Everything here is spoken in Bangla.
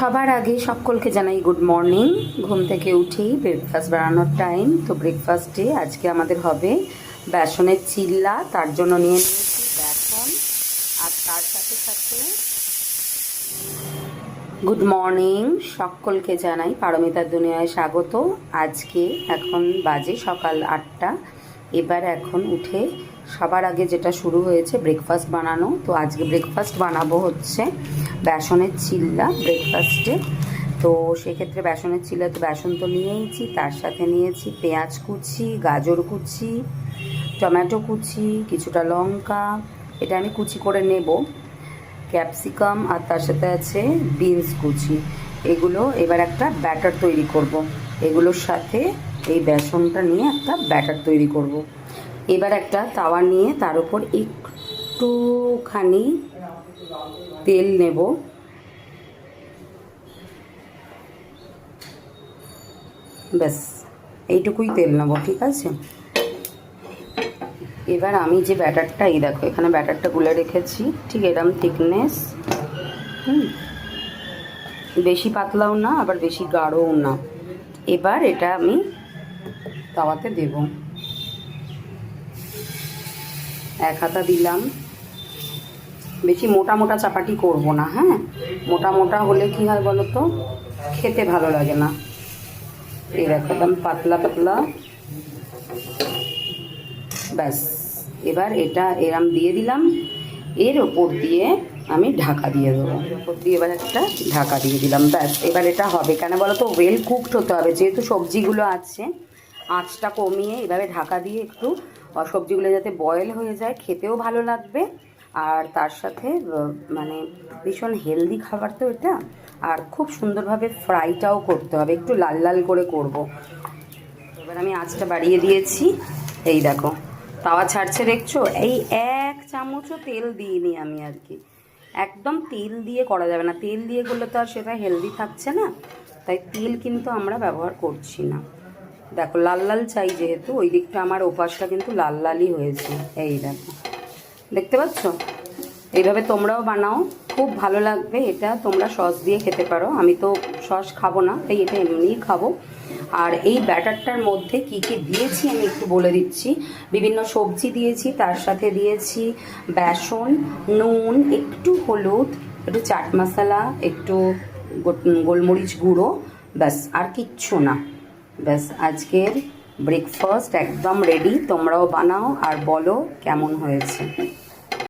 সবার আগে সকলকে জানাই গুড মর্নিং ঘুম থেকে উঠেই ব্রেকফাস্ট বানানোর টাইম তো ব্রেকফাস্টে আজকে আমাদের হবে বেসনের চিল্লা। তার জন্য নিয়ে নিয়েছি বেসন। আর তার সাথে সাথে গুড মর্নিং সকলকে জানাই পারমিতার দুনিয়ায় স্বাগত। আজকে এখন বাজে সকাল আটটা। এবার এখন উঠে সবার আগে যেটা শুরু হয়েছে ব্রেকফাস্ট বানানো। তো আজকে ব্রেকফাস্ট বানাবো হচ্ছে বেসনের চিল্লা ব্রেকফাস্টে তো সেক্ষেত্রে বেসনের চিল্লা তো বেসন তো নিয়েইছি, তার সাথে নিয়েছি পেঁয়াজ কুচি, গাজর কুচি, টমেটো কুচি, কিছুটা লঙ্কা। এটা আমি কুচি করে নেব। ক্যাপসিকাম আর তার সাথে আছে বিনস কুচি। এগুলো এবার একটা ব্যাটার তৈরি করব। এগুলোর সাথে এই বেসনটা নিয়ে একটা ব্যাটার তৈরি করব। এবার একটা তাওয়া নিয়ে তার উপর একটুখানি তেল নেব। ব্যাস, এইটুকুই তেল নেব, ঠিক আছে? এবার আমি যে ব্যাটারটা, এই দেখো, এখানে ব্যাটারটা গুলে রেখেছি, ঠিক এরম থিকনেস হুম। বেশি পাতলাও না, আবার বেশি গাঢ়ও না। এবার এটা আমি তাওয়াতে দেব। এক হাতা দিলাম। বেশি মোটা মোটা চাপাটি করব না হ্যাঁ? মোটা মোটা হলে কি হয় বলো তো? খেতে ভালো লাগে না। দেখো একদম পাতলা পাতলা। ব্যাস, এবার এটা এরাম দিয়ে দিলাম। এর ওপর দিয়ে আমি ঢাকা দিয়ে দেবো। ওপর দিয়ে এবার একটা ঢাকা দিয়ে দিলাম। ব্যাস, এবার এটা হবে। কেন বলো তো? ওয়েল কুকড হতে হবে। যেহেতু সবজিগুলো আছে আঁচটা কমিয়ে এভাবে ঢাকা দিয়ে একটু সবজিগুলো যাতে বয়েল হয়ে যায়, খেতেও ভালো লাগবে। আর তার সাথে মানে ভীষণ হেলদি খাবার তো এটা। আর খুব সুন্দরভাবে ফ্রাইটাও করতে হবে, একটু লাল লাল করে করব। এবার আমি আঁচটা বাড়িয়ে দিয়েছি। এই দেখো, তাওয়া ছাড়ছে দেখছ? এই এক চামচও তেল দিইনি আমি আর কি। একদম তেল দিয়ে করা যাবে না। তেল দিয়ে করলে তো আর সেটা হেলদি থাকছে না। তাই তেল কিন্তু আমরা ব্যবহার করছি না। দেখো, লাল লাল চাই যেহেতু, ওই দিকটা আমার ওপাশটা কিন্তু লাল লালই হয়েছে। এই দেখো, দেখতে পাচ্ছ? এইভাবে তোমরাও বানাও, খুব ভালো লাগবে এটা, তোমরা সস দিয়ে খেতে পারো। আমি তো সস খাব না, তাই এটা এমনিই খাব। আর এই ব্যাটারটার মধ্যে কি কি দিয়েছি আমি একটু বলে দিচ্ছি। বিভিন্ন সবজি দিয়েছি, তার সাথে দিয়েছি বেসন, নুন, একটু হলুদ, একটু চাট মশলা, একটু গোলমরিচ গুঁড়ো, ব্যাস, আর কিচ্ছু না। ব্যাস আজকের ব্রেকফাস্ট একদম রেডি তোমরাও বানাও আর বলো কেমন হয়েছে।